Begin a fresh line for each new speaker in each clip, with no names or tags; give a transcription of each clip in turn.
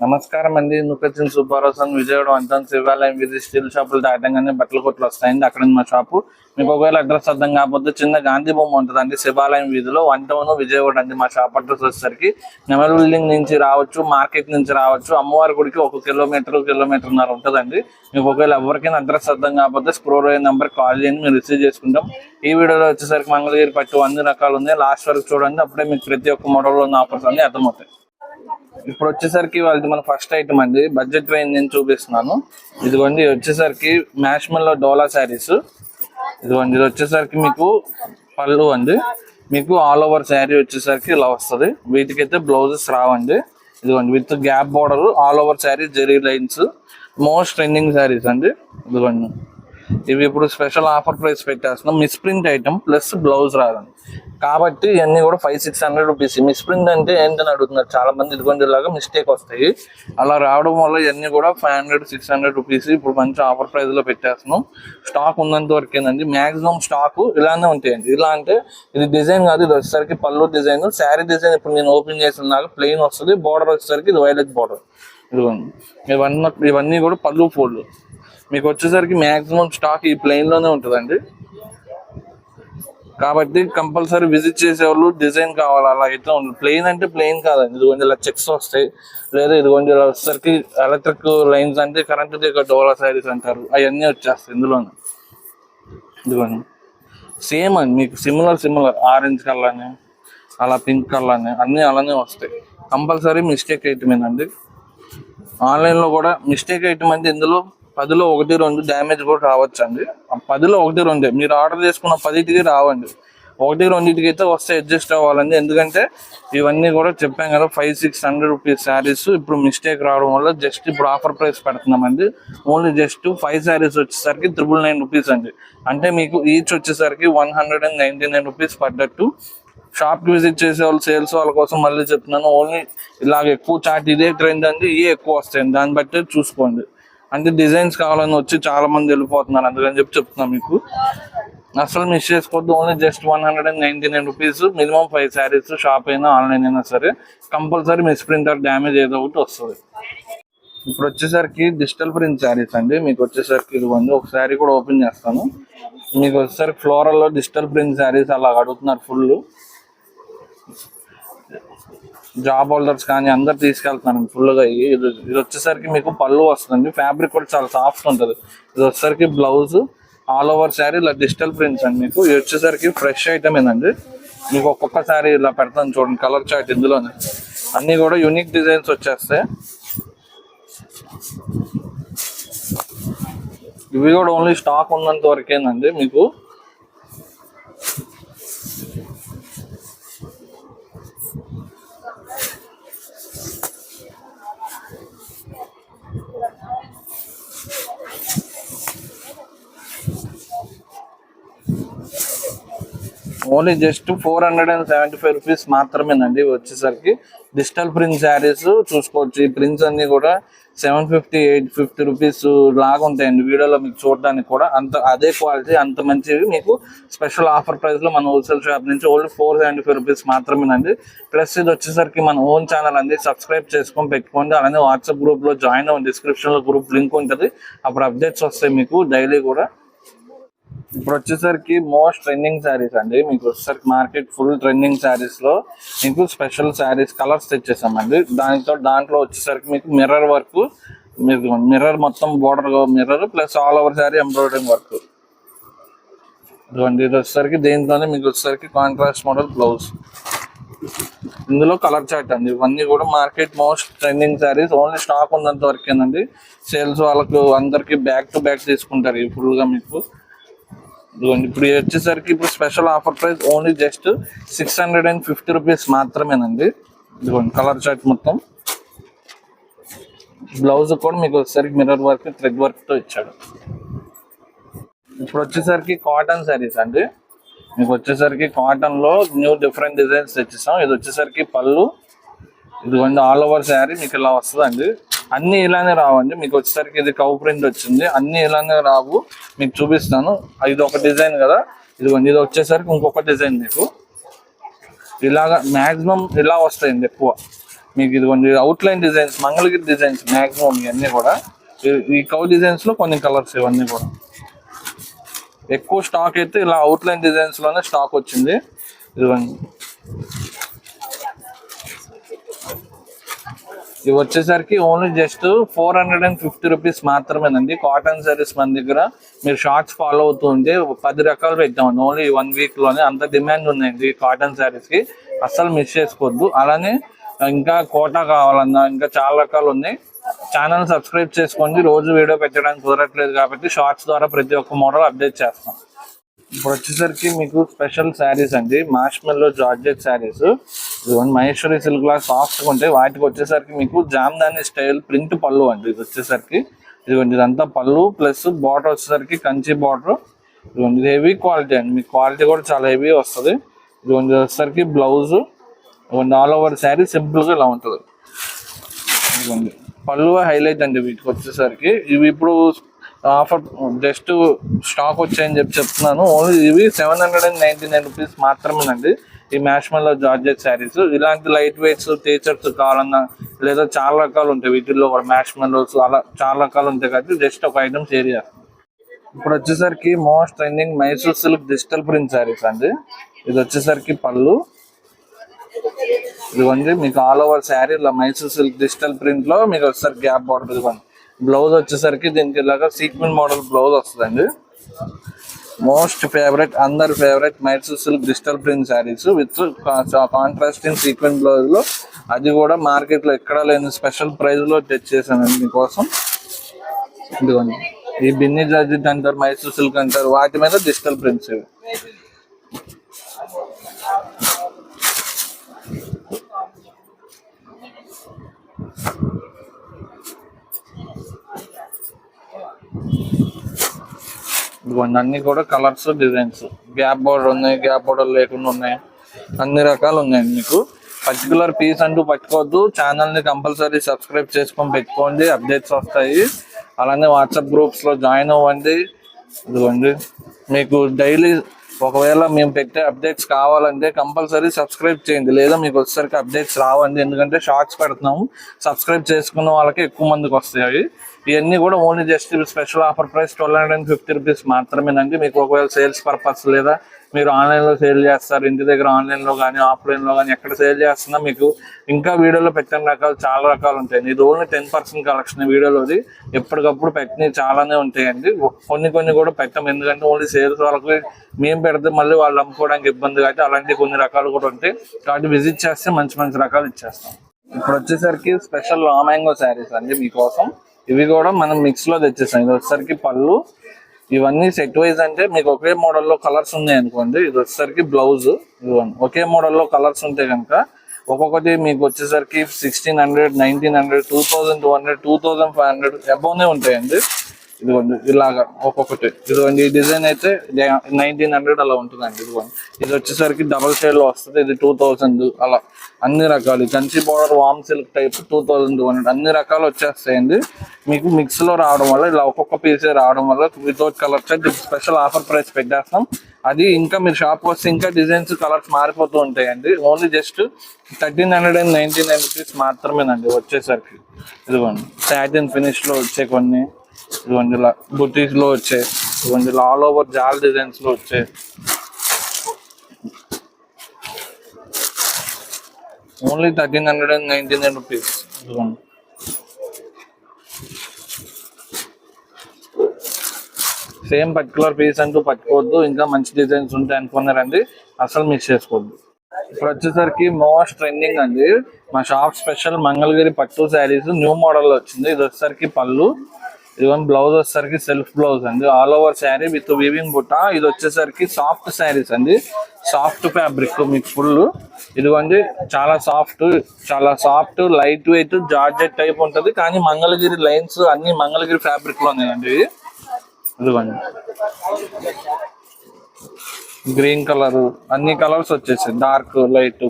నమస్కారం అండి. నుకచిన్ సూపర్వసన్ విజయవాడ వంతన్ శివాలయం విధి స్టీల్ షాపులు దాటంగానే బట్టల కొట్లు వస్తాయండి. అక్కడ మా షాపు. మీకు ఒకవేళ అడ్రస్ అర్థం కాకపోతే చిన్న గాంధీ బొమ్మ ఉంటుందండి. శివాలయం వీధిలో వన్ టౌన్ విజయవాడ అండి మా షాప్ అడ్రస్ వచ్చేసరికి. నెమల్ బిల్డింగ్ నుంచి రావచ్చు మార్కెట్ నుంచి రావచ్చు అమ్మవారి గుడికి ఒక కిలోమీటర్ కిలోమీటర్న్నర ఉంటుందండి. మీకు ఒకవేళ ఎవరికైనా అడ్రస్ అర్థం కాకపోతే స్క్రోల్ అయ్యే నెంబర్ కాల్ చేయండి మేము రిసీవ్ చేసుకుంటాం. ఈ వీడియోలో వచ్చేసరికి మంగళగిరి పట్టు అన్ని రకాలు ఉన్నాయి. లాస్ట్ వరకు చూడండి. అప్పుడే మీకు ప్రతి ఒక్క మోడల్లో ఉన్న ఆఫర్స్ అన్ని అర్థమవుతాయి. ఇప్పుడు వచ్చేసరికి వాళ్ళది మన ఫస్ట్ ఐటమ్ అండి. బడ్జెట్ రేంజ్ నేను చూపిస్తున్నాను. ఇదిగోండి వచ్చేసరికి మ్యాష్మల్లో డోలా శారీస్ ఇదిగోండి ఇది వచ్చేసరికి మీకు పళ్ళు అండి. మీకు ఆల్ ఓవర్ శారీ వచ్చేసరికి ఇలా వస్తుంది. వీటికైతే బ్లౌజెస్ రావండి. ఇదిగోండి with gap border all over sari zari lines most trending saris అండి. ఇదిగోండి. ఇవి ఇప్పుడు స్పెషల్ ఆఫర్ ప్రైస్ పెట్టేస్తున్నాం. మిస్ప్రింట్ ఐటమ్ ప్లస్ బ్లౌజ్ రాదండి కాబట్టి ఇవన్నీ కూడా five six hundred rupees misprint అంటే ఏంటని అడుగుతున్నారు చాలా మంది ఇదిగోండి లాగా మిస్టేక్ వస్తాయి. అలా రావడం వల్ల ఇవన్నీ కూడా five hundred six hundred rupees ఇప్పుడు మంచి ఆఫర్ ప్రైస్లో పెట్టేస్తున్నాం. స్టాక్ ఉన్నంత వరకేనండి మాక్సిమం స్టాక్ ఇలానే ఉంటాయండి. ఇలా అంటే ఇది డిజైన్ కాదు ఇది వచ్చేసరికి పళ్ళు డిజైన్ శారీ డిజైన్ ఇప్పుడు నేను ఓపెన్ చేసిన దాకా ప్లెయిన్ వస్తుంది. బార్డర్ వచ్చేసరికి ఇది వైలెట్ బార్డర్ ఇదిగోండి. ఇవన్నీ ఇవన్నీ కూడా పళ్ళు ఫోల్డ్ మీకు వచ్చేసరికి మ్యాక్సిమం స్టాక్ ఈ ప్లెయిన్లోనే ఉంటుందండి. కాబట్టి కంపల్సరీ విజిట్ చేసే వాళ్ళు డిజైన్ కావాలి అలా ఇట్లా ఉంది ప్లెయిన్ అంటే ప్లెయిన్ కాదండి ఇదిగోండి ఇలా చెక్స్ వస్తాయి. లేదా ఇదిగోండి ఇలా వచ్చేసరికి ఎలక్ట్రిక్ లైన్స్ అంటే కరెంట్ దగ్గర డోలా శారీస్ అంటారు అవన్నీ వచ్చేస్తాయి ఇందులోనే. ఇదిగోండి. సేమ్ అండి మీకు సిమిలర్ సిమిలర్ ఆరెంజ్ కలర్ అని అలా పింక్ కలర్ అని అన్నీ అలానే వస్తాయి. కంపల్సరీ మిస్టేక్ ఐటమేనండి ఆన్లైన్లో కూడా మిస్టేక్ ఐటమ్ అంటే ఇందులో పదిలో ఒకటి రెండు డ్యామేజ్ కూడా రావచ్చు అండి పదిలో ఒకటి రెండే మీరు ఆర్డర్ చేసుకున్న పదిటికి రావండి. ఒకటి రెండింటికి అయితే వస్తే అడ్జస్ట్ అవ్వాలండి. ఎందుకంటే ఇవన్నీ కూడా చెప్పాం కదా five six hundred rupees saris ఇప్పుడు మిస్టేక్ రావడం వల్ల జస్ట్ ఇప్పుడు ఆఫర్ ప్రైస్ పెడుతున్నామండి. ఓన్లీ జస్ట్ ఫైవ్ శారీస్ వచ్చేసరికి త్రిబుల్ నైన్ రూపీస్ అండి. అంటే మీకు ఈచ్ వచ్చేసరికి one hundred and ninety nine rupees పడ్డట్టు షాప్కి విజిట్ చేసే వాళ్ళు సేల్స్ వాళ్ళ కోసం మళ్ళీ చెప్తున్నాను. ఓన్లీ ఇలాగ ఎక్కువ చాట్ ఇదే ట్రెండ్ అండి ఇవే ఎక్కువ వస్తాయండి. దాన్ని బట్టి చూసుకోండి. అంటే డిజైన్స్ కావాలని వచ్చి చాలా మంది వెళ్ళిపోతున్నారు. అందుకని చెప్పి చెప్తున్నాను మీకు. అసలు మిస్ చేసుకోవద్దు. Only just one hundred and ninety nine rupees minimum five saris shop అయినా ఆన్లైన్ అయినా సరే కంపల్సరీ మిస్ ప్రింటర్ డ్యామేజ్ ఏదో ఒకటి వస్తుంది. ఇప్పుడు వచ్చేసరికి డిజిటల్ ప్రింట్ శారీస్ అండి. మీకు వచ్చేసరికి ఇదిగోండి ఒక శారీ కూడా ఓపెన్ చేస్తాను. మీకు వచ్చేసరికి ఫ్లోరల్లో డిజిటల్ ప్రింట్ శారీస్ అలా అడుగుతున్నారు ఫుల్ జాబ్ హోల్డర్స్ కానీ అందరు తీసుకెళ్తున్నారు. ఫుల్గా ఇది ఇది వచ్చేసరికి మీకు పళ్ళు వస్తుంది ఫ్యాబ్రిక్ కూడా చాలా సాఫ్ట్ ఉంటుంది. ఇది వచ్చేసరికి బ్లౌజ్ ఆల్ ఓవర్ శారీ ఇలా డిజిటల్ ప్రింట్స్ అండి మీకు. ఇది వచ్చేసరికి ఫ్రెష్ ఐటమ్ ఏనండి మీకు ఒక్కొక్క శారీ ఇలా పెడతాను చూడండి. కలర్ చార్ట్ ఇందులోనే. అన్నీ కూడా యూనిక్ డిజైన్స్ వచ్చేస్తాయి. ఇవి కూడా ఓన్లీ స్టాక్ ఉన్నంత వరకేనండి మీకు. Only just four hundred and seventy five rupees మాత్రమేనండి వచ్చేసరికి. డిజిటల్ ప్రింట్ శారీస్ చూసుకోవచ్చు. ఈ ప్రింట్స్ అన్ని కూడా seven fifty eight fifty rupees లాగా ఉంటాయండి వీడియోలో మీకు చూడడానికి కూడా. అంత అదే క్వాలిటీ అంత మంచివి. మీకు స్పెషల్ ఆఫర్ ప్రైస్లో మన హోల్సేల్ షాప్ నుంచి only four seventy five rupees మాత్రమేనండి. ప్లస్ ఇది వచ్చేసరికి మన ఓన్ ఛానల్ అండి. సబ్స్క్రైబ్ చేసుకొని పెట్టుకోండి. అలానే వాట్సాప్ గ్రూప్లో జాయిన్ అవ్వండి. డిస్క్రిప్షన్లో గ్రూప్ లింక్ ఉంటుంది. అప్పుడు అప్డేట్స్ వస్తాయి మీకు డైలీ కూడా. ఇప్పుడు వచ్చేసరికి మోస్ట్ ట్రెండింగ్ శారీస్ అండి. మీకు వచ్చేసరికి మార్కెట్ ఫుల్ ట్రెండింగ్ శారీస్లో మీకు స్పెషల్ శారీస్ కలర్స్ తెచ్చేసామండి. దానితో దాంట్లో వచ్చేసరికి మీకు మిర్రర్ వర్క్ మీకు మిర్రర్ మొత్తం border mirror plus all over sari embroidering work ఇదిగోండి ఇది వచ్చేసరికి దేంట్లోనే మీకు వచ్చేసరికి కాంట్రాస్ట్ మోడల్ బ్లౌజ్ ఇందులో కలర్ చార్ట్ అండి. ఇవన్నీ కూడా market most trending saris. Only stock ఉన్నంత వరకేనండి. సేల్స్ వాళ్ళకు అందరికీ బ్యాక్ టు బ్యాక్ తీసుకుంటారు. ఫుల్గా మీకు. ఇదిగోండి ఇప్పుడు ఇది వచ్చేసరికి ఇప్పుడు special offer price only just six hundred and fifty rupees మాత్రమేనండి. ఇదిగోండి కలర్ చార్ట్ మొత్తం. బ్లౌజ్ కూడా మీకు వచ్చేసరికి మిర్రర్ వర్క్ థ్రెడ్ వర్క్తో ఇచ్చాడు. ఇప్పుడు వచ్చేసరికి కాటన్ శారీస్ అండి. మీకు వచ్చేసరికి కాటన్లో న్యూ డిఫరెంట్ డిజైన్స్ తెచ్చిస్తాం. ఇది వచ్చేసరికి పళ్ళు ఇదిగోండి ఆల్ ఓవర్ శారీ మీకు ఇలా వస్తుందండి. అన్ని ఇలానే రావండి. మీకు వచ్చేసరికి ఇది కౌ ప్రింట్ వచ్చింది. అన్ని ఇలానే రావు. మీకు చూపిస్తాను. ఇది ఒక డిజైన్ కదా. ఇదిగోండి ఇది వచ్చేసరికి ఇంకొక డిజైన్ మీకు. ఇలాగా మ్యాక్సిమం ఇలా వస్తాయండి ఎక్కువ. మీకు ఇదిగోండి outline designs Mangalagiri designs maximum ఇవన్నీ కూడా. ఈ- ఈ కౌ డిజైన్స్లో కొన్ని కలర్స్ ఇవన్నీ కూడా. ఎక్కువ స్టాక్ అయితే ఇలా అవుట్లైన్ డిజైన్స్లోనే స్టాక్ వచ్చింది. ఇదిగోండి. ఇవి వచ్చేసరికి only just four hundred and fifty rupees మాత్రమేనండి. కాటన్ సారీస్ మన దగ్గర. మీరు షార్ట్స్ ఫాలో అవుతూ ఉంటే పది రకాలు పెట్టామండి. ఓన్లీ వన్ వీక్లోనే అంత డిమాండ్ ఉన్నాయండి కాటన్ సారీస్కి అస్సలు మిస్ చేసుకోవద్దు. అలానే ఇంకా కోటా కావాలన్నా ఇంకా చాలా రకాలు ఉన్నాయి. ఛానల్ సబ్స్క్రైబ్ చేసుకోండి. రోజు వీడియో పెట్టడానికి కుదరట్లేదు కాబట్టి షార్ట్స్ ద్వారా ప్రతి ఒక్క మోడల్ అప్డేట్ చేస్తాం. ఇప్పుడు వచ్చేసరికి మీకు స్పెషల్ శారీస్ అండి. Marshmallow georgette saris. ఇదిగోండి మహేశ్వరి సిల్క్ లా సాఫ్ట్గా ఉంటాయి వాటికి వచ్చేసరికి మీకు జామ్దాని స్టైల్ ప్రింట్ పళ్ళు అండి. ఇది వచ్చేసరికి ఇదిగోండి ఇదంతా పళ్ళు ప్లస్ బాటర్ వచ్చేసరికి కంచి బాటర్ ఇదిగోండి ఇది హెవీ క్వాలిటీ అండి. మీకు క్వాలిటీ కూడా చాలా హెవీ వస్తుంది. ఇదిగోండి వచ్చేసరికి బ్లౌజ్ ఇదిగోండి ఆల్ ఓవర్ శారీ సింపుల్గా ఇలా ఉంటుంది. ఇదిగోండి పళ్ళు హైలైట్ అండి వీటికి వచ్చేసరికి. ఇవి ఇప్పుడు ఆఫర్ జస్ట్ స్టాక్ వచ్చాయని చెప్పి చెప్తున్నాను. ఓన్లీ ఇవి seven hundred and ninety nine rupees మాత్రమేనండి. ఈ మ్యాష్మల్లో జార్జెట్ శారీస్. ఇలాంటి లైట్ వెయిట్స్ టీచర్స్ కావాలన్నా లేదా చాలా రకాలు ఉంటాయి. వీటిల్లో కూడా మ్యాష్మల్లోస్ అలా చాలా రకాలు ఉంటాయి కాబట్టి జస్ట్ ఒక ఐటమ్ షేర్ చేస్తాను ఇప్పుడు వచ్చేసరికి most trending Mysore silk digital print saris అండి. ఇది వచ్చేసరికి పళ్ళు. ఇదిగోండి మీకు ఆల్ ఓవర్ శారీ ఇలా మైసూర్ సిల్క్ డిజిటల్ ప్రింట్లో మీకు వచ్చేసరికి గ్యాప్ బార్డర్ ఇదిగోండి. బ్లౌజ్ వచ్చేసరికి దీనికి ఇలాగా సీక్వెన్ మోడల్ బ్లౌజ్ వస్తుందండి. మోస్ట్ ఫేవరెట్ అందరి favourite Mysore silk digital print saris with contrasting sequin బ్లౌజ్లో అది కూడా మార్కెట్లో ఎక్కడా లేని స్పెషల్ ప్రైజ్లో తెచ్చేసానండి మీకోసం. ఇదిగోండి. ఈ బిన్ని జార్జెట్ అంటారు మైసూర్ సిల్క్ అంటారు వాటి మీద డిజిటల్ ప్రింట్స్ ఇవి. ఇదిగోండి అన్ని కూడా కలర్స్ డిజైన్స్ గ్యాప్ బోర్డర్ ఉన్నాయి గ్యాప్ బోర్డర్ లేకుండా ఉన్నాయి. అన్ని రకాలు ఉన్నాయండి మీకు. పర్టికులర్ పీస్ అంటూ పట్టుకోవద్దు. ఛానల్ని కంపల్సరీ సబ్స్క్రైబ్ చేసుకొని పెట్టుకోండి. అప్డేట్స్ వస్తాయి. అలానే వాట్సాప్ గ్రూప్స్లో జాయిన్ అవ్వండి. ఇదిగోండి. మీకు డైలీ ఒకవేళ మేము పెట్టే అప్డేట్స్ కావాలంటే కంపల్సరీ సబ్స్క్రైబ్ చేయండి. లేదా మీకు వచ్చేసరికి అప్డేట్స్ రావండి. ఎందుకంటే షార్ట్స్ పెడుతున్నాము. సబ్స్క్రైబ్ చేసుకున్న వాళ్ళకి ఎక్కువ మందికి వస్తాయి ఇవన్నీ కూడా only just special offer price twelve hundred and fifty rupees మాత్రమేనండి మీకు ఒకవేళ సేల్స్ పర్పస్ లేదా మీరు ఆన్లైన్లో సేల్ చేస్తారు ఇంటి దగ్గర ఆన్లైన్లో కానీ ఆఫ్లైన్లో కానీ ఎక్కడ సేల్ చేస్తున్నా మీకు ఇంకా వీడియోలో పెట్టిన రకాలు చాలా రకాలు ఉంటాయి ఇది ఓన్లీ టెన్ పర్సెంట్ కలెక్షన్ వీడియోలోది. ఎప్పటికప్పుడు పెట్టినవి చాలానే ఉంటాయండి. కొన్ని కొన్ని కూడా పెట్టాం. ఎందుకంటే ఓన్లీ సేల్స్ వాళ్ళకి మేము పెడితే మళ్ళీ వాళ్ళు అమ్ముకోవడానికి ఇబ్బంది కాబట్టి అలాంటి కొన్ని రకాలు కూడా ఉంటాయి. కాబట్టి విజిట్ చేస్తే మంచి మంచి రకాలు ఇచ్చేస్తాం. ఇప్పుడు వచ్చేసరికి స్పెషల్ లామాంగో శారీస్ అండి మీకోసం. ఇవి కూడా మనం మిక్స్లో తెచ్చేసాం. ఇది వచ్చేసరికి పళ్ళు. ఇవన్నీ సెట్ వైజ్ అంటే మీకు ఒకే మోడల్లో కలర్స్ ఉన్నాయి అనుకోండి. ఇది వచ్చేసరికి బ్లౌజ్ ఇవన్నీ ఒకే మోడల్లో కలర్స్ ఉంటే కనుక ఒక్కొక్కటి మీకు వచ్చేసరికి sixteen hundred nineteen hundred two thousand two hundred two thousand five hundred అబౌనే ఉంటాయండి. ఇదిగోండి ఇలాగా ఒక్కొక్కటి. ఇదిగోండి ఈ డిజైన్ అయితే నైన్టీన్ హండ్రెడ్ అలా ఉంటుందండి ఇదిగోండి ఇది వచ్చేసరికి డబల్ షేడ్లో వస్తుంది ఇది టూ థౌసండ్ అలా. అన్ని రకాలు కంచి పౌడర్ వామ్ silk type two thousand two hundred అన్ని రకాలు వచ్చేస్తాయండి. మీకు మిక్స్లో రావడం వల్ల ఇలా ఒక్కొక్క పీసే రావడం వల్ల వితౌట్ కలర్ అయితే స్పెషల్ ఆఫర్ ప్రైస్ పెట్టేస్తాం. అది ఇంకా మీరు షాప్ వస్తే ఇంకా డిజైన్స్ కలర్స్ మారిపోతూ ఉంటాయండి. Only just thirteen hundred and ninety nine rupees మాత్రమేనండి వచ్చేసరికి. ఇదిగోండి సాటిన్ ఫినిష్లో వచ్చే కొన్ని. ఇవన్నీ ఇలా బుటీస్లో వచ్చాయి ఇవన్నీ ఆల్ ఓవర్ జాల్ డిజైన్స్లో వచ్చాయి only thirteen hundred and ninety nine rupees. ఇదిగోండి. సేమ్ పర్టికులర్ పీస్ అంటూ పట్టుకోవద్దు ఇంకా మంచి డిజైన్స్ ఉంటాయి అనుకున్నారండి అసలు మిస్ చేసుకోవద్దు. ఇప్పుడు వచ్చేసరికి మోస్ట్ ట్రెండింగ్ అండి మా షాప్ స్పెషల్ మంగళగిరి పట్టు శారీస్ న్యూ మోడల్ వచ్చింది ఇది వచ్చేసరికి పళ్ళు. ఇవన్ బ్లౌజ్ వచ్చేసరికి సెల్ఫ్ బ్లౌజ్ అండి. All over sari with weaving బుట్ట. ఇది వచ్చేసరికి సాఫ్ట్ శారీస్ అండి. సాఫ్ట్ ఫ్యాబ్రిక్ మీకు ఫుల్ ఇదిగోండి చాలా సాఫ్ట్ చాలా soft light weight georgette type ఉంటుంది. కానీ మంగళగిరి లైన్స్ అన్ని మంగళగిరి ఫ్యాబ్రిక్లో ఉన్నాయండి ఇది ఇదిగోండి. గ్రీన్ కలర్ అన్ని కలర్స్ వచ్చేసాయి. డార్క్ లైట్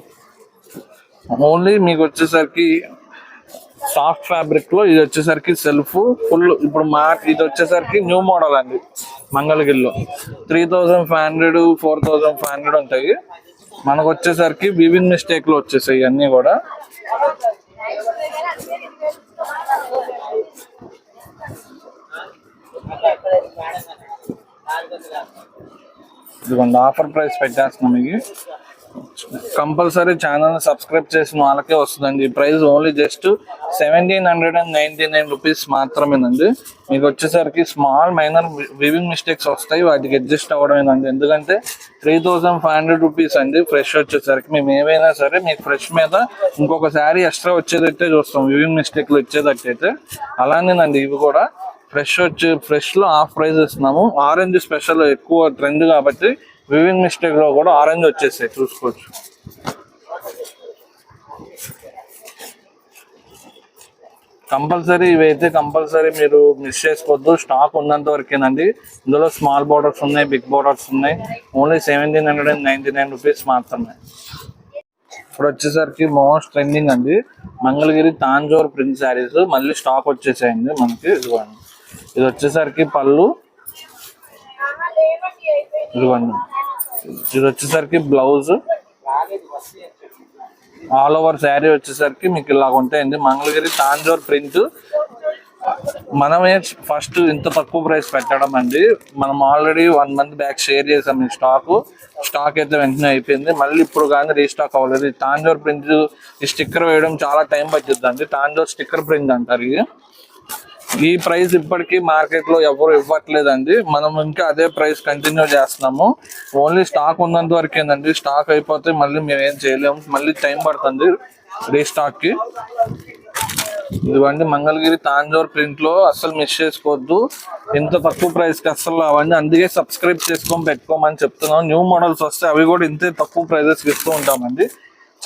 ఓన్లీ మీకు వచ్చేసరికి సాఫ్ట్ ఫ్యాబ్రిక్లో ఇది వచ్చేసరికి సెల్ఫ్ ఫుల్. ఇప్పుడు మా ఇది వచ్చేసరికి న్యూ మోడల్ అండి మంగళగిరిలో. Three thousand five hundred four thousand five hundred ఉంటాయి. మనకు వచ్చేసరికి వివిన్ మిస్టేక్లో వచ్చేసాయి అన్ని కూడా. ఇదిగోండి ఆఫర్ ప్రైస్ పెట్టేస్తున్నాం మీకు కంపల్సరీ ఛానల్ సబ్స్క్రైబ్ చేసిన వాళ్ళకే వస్తుందండి. ఈ price only just seventeen hundred and ninety nine rupees మాత్రమేనండి. మీకు వచ్చేసరికి స్మాల్ మైనర్ వివింగ్ మిస్టేక్స్ వస్తాయి. వాటికి అడ్జస్ట్ అవ్వడమేనండి. ఎందుకంటే three thousand five hundred rupees అండి ఫ్రెష్ వచ్చేసరికి. మేము ఏమైనా సరే మీకు ఫ్రెష్ మీద ఇంకొక శారీ ఎక్స్ట్రా వచ్చేదైతే చూస్తాం. వివింగ్ మిస్టేక్లు వచ్చేదట్టయితే అలానేనండి. ఇవి కూడా ఫ్రెష్ వచ్చి ఫ్రెష్లో హాఫ్ ప్రైస్ ఇస్తున్నాము. ఆరెంజ్ స్పెషల్ ఎక్కువ ట్రెండ్ కాబట్టి వివింగ్ మిస్టేక్లో కూడా ఆరెంజ్ వచ్చేసాయి చూసుకోవచ్చు. కంపల్సరీ ఇవైతే కంపల్సరీ మీరు మిస్ చేసుకోవద్దు. స్టాక్ ఉన్నంత వరకేనండి. ఇందులో స్మాల్ బోర్డర్స్ ఉన్నాయి బిగ్ బోర్డర్స్ ఉన్నాయి. Only seventeen hundred and ninety nine rupees మాత్రమే. ఇప్పుడు వచ్చేసరికి మోస్ట్ ట్రెండింగ్ అండి. మంగళగిరి తాంజోర్ ప్రింట్ శారీస్ మళ్ళీ స్టాక్ వచ్చేసాయండి మనకి. ఇదిగోండి. ఇది వచ్చేసరికి పళ్ళు. ఇదిగోండి. ఇది వచ్చేసరికి బ్లౌజ్. ఆల్ ఓవర్ శారీ వచ్చేసరికి మీకు ఇలా ఉంటాయండి. మంగళగిరి తాంజోర్ ప్రింట్. మనమే ఫస్ట్ ఇంత తక్కువ ప్రైస్ పెట్టడం అండి. మనం already one month back share చేసాం ఈ స్టాక్. స్టాక్ అయితే వెంటనే అయిపోయింది. మళ్ళీ ఇప్పుడు కానీ రీస్టాక్ అవ్వలేదు. ఈ తాంజోర్ ప్రింట్ ఈ స్టిక్కర్ వేయడం చాలా టైం పట్టిద్దండి. తాంజోర్ స్టిక్కర్ ప్రింట్ అంటారు ఇది. ఈ ప్రైస్ ఇప్పటికీ మార్కెట్లో ఎవరు ఇవ్వట్లేదండి. మనం ఇంకా అదే ప్రైస్ కంటిన్యూ చేస్తున్నాము. ఓన్లీ స్టాక్ ఉన్నంత వరకేనండి స్టాక్ అయిపోతే మళ్ళీ మేము ఏం చేయలేము. మళ్ళీ టైం పడుతుంది రీస్టాక్కి. ఇదిగోండి మంగళగిరి తాంజోర్ ప్రింట్లో అస్సలు మిస్ చేసుకోవద్దు. ఇంత తక్కువ ప్రైస్కి అస్సలు అవన్నీ అందుకే సబ్స్క్రైబ్ చేసుకొని పెట్టుకోమని చెప్తున్నాం న్యూ మోడల్స్ వస్తే అవి కూడా ఇంతే తక్కువ ప్రైజెస్ ఇస్తూ ఉంటామండి.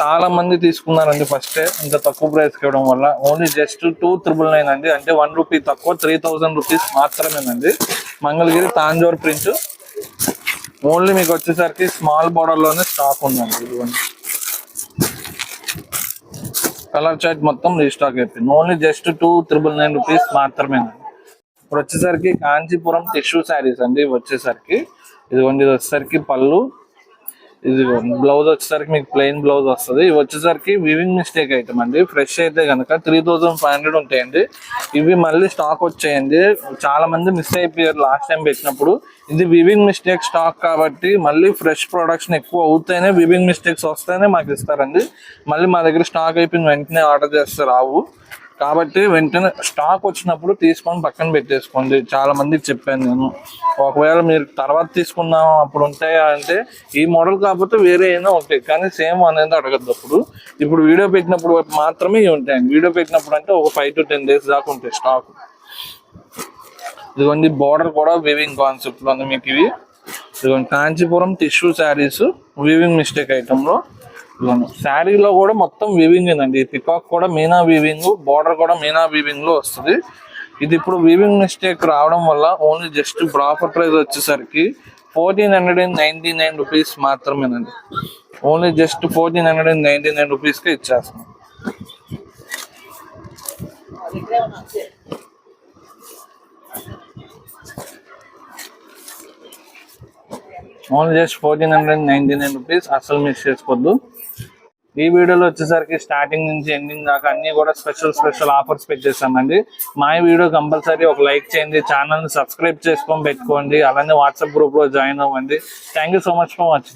చాలా మంది తీసుకున్నారండి ఫస్ట్ ఇంత తక్కువ ప్రైస్కి ఇవ్వడం వల్ల. Only just two triple nine అండి. అంటే వన్ రూపీ తక్కువ త్రీ థౌసండ్ రూపీస్ మాత్రమేనండి. మంగళగిరి తాంజోర్ ప్రింట్ ఓన్లీ మీకు వచ్చేసరికి స్మాల్ బోర్డర్లోనే స్టాక్ ఉందండి ఇదిగోండి. కలర్ చార్ట్ మొత్తం రీస్టాక్ అయిపోయింది. Only just two triple nine rupees మాత్రమే ఇప్పుడు వచ్చేసరికి కాంచీపురం టిష్యూ శారీస్ అండి ఇవి వచ్చేసరికి. ఇదిగోండి ఇది వచ్చేసరికి పళ్ళు. ఇది బ్లౌజ్ వచ్చేసరికి మీకు ప్లెయిన్ బ్లౌజ్ వస్తుంది. ఇవి వచ్చేసరికి వివింగ్ మిస్టేక్ ఐటమ్ అండి. ఫ్రెష్ అయితే కనుక త్రీ థౌజండ్ ఫైవ్ హండ్రెడ్ ఉంటాయండి. ఇవి మళ్ళీ స్టాక్ వచ్చేయండి. చాలా మంది మిస్ అయిపోయారు లాస్ట్ టైం పెట్టినప్పుడు. ఇది వివింగ్ మిస్టేక్ స్టాక్ కాబట్టి మళ్ళీ ఫ్రెష్ ప్రొడక్షన్ ఎక్కువ అవుతాయనే వివింగ్ మిస్టేక్స్ వస్తేనే మాకు ఇస్తారండి. మళ్ళీ మా దగ్గర స్టాక్ అయిపోయిన వెంటనే ఆర్డర్ చేస్తారు రావు. కాబట్టి వెంటనే స్టాక్ వచ్చినప్పుడు తీసుకొని పక్కన పెట్టేసుకోండి. చాలా మందికి చెప్పాను నేను. ఒకవేళ మీరు తర్వాత తీసుకుందాం అప్పుడు ఉంటాయా అంటే ఈ మోడల్ కాకపోతే వేరే అయినా ఉంటాయి. కానీ సేమ్ అనేది అడగద్దు అప్పుడు. ఇప్పుడు వీడియో పెట్టినప్పుడు మాత్రమే ఇవి ఉంటాయండి వీడియో పెట్టినప్పుడు అంటే ఒక ఫైవ్ టు టెన్ డేస్ దాకా ఉంటాయి స్టాక్ ఇదిగోండి బార్డర్ కూడా వివింగ్ కాన్సెప్ట్లో ఉంది మీకు ఇవి. ఇదిగోండి Kanchipuram tissue saris weaving mistake ఐటమ్లో శారీలో కూడా మొత్తం వివింగ్ అండి పికాక్ కూడా మీనా వీవింగ్ బార్డర్ కూడా మీనా వీవింగ్లో వస్తుంది. ఇది ఇప్పుడు వీవింగ్ మిస్టేక్ రావడం వల్ల ఓన్లీ జస్ట్ ప్రాపర్ ప్రైస్ వచ్చేసరికి fourteen hundred and ninety nine rupees మాత్రమేనండి. Only just fourteen hundred and ninety nine రూపీస్కి ఇచ్చేస్తాం. Only just fourteen hundred ninety nine rupees అసలు మిస్ చేసుకోవద్దు. ఈ వీడియోలో వచ్చేసరికి స్టార్టింగ్ నుంచి ఎండింగ్ దాకా అన్ని కూడా స్పెషల్ స్పెషల్ ఆఫర్స్ పెట్టేసామండి మా వీడియో కంపల్సరీ ఒక లైక్ చేయండి ఛానల్ని సబ్స్క్రైబ్ చేసుకొని పెట్టుకోండి అలానే వాట్సాప్ గ్రూప్లో జాయిన్ అవ్వండి. Thank so much for watching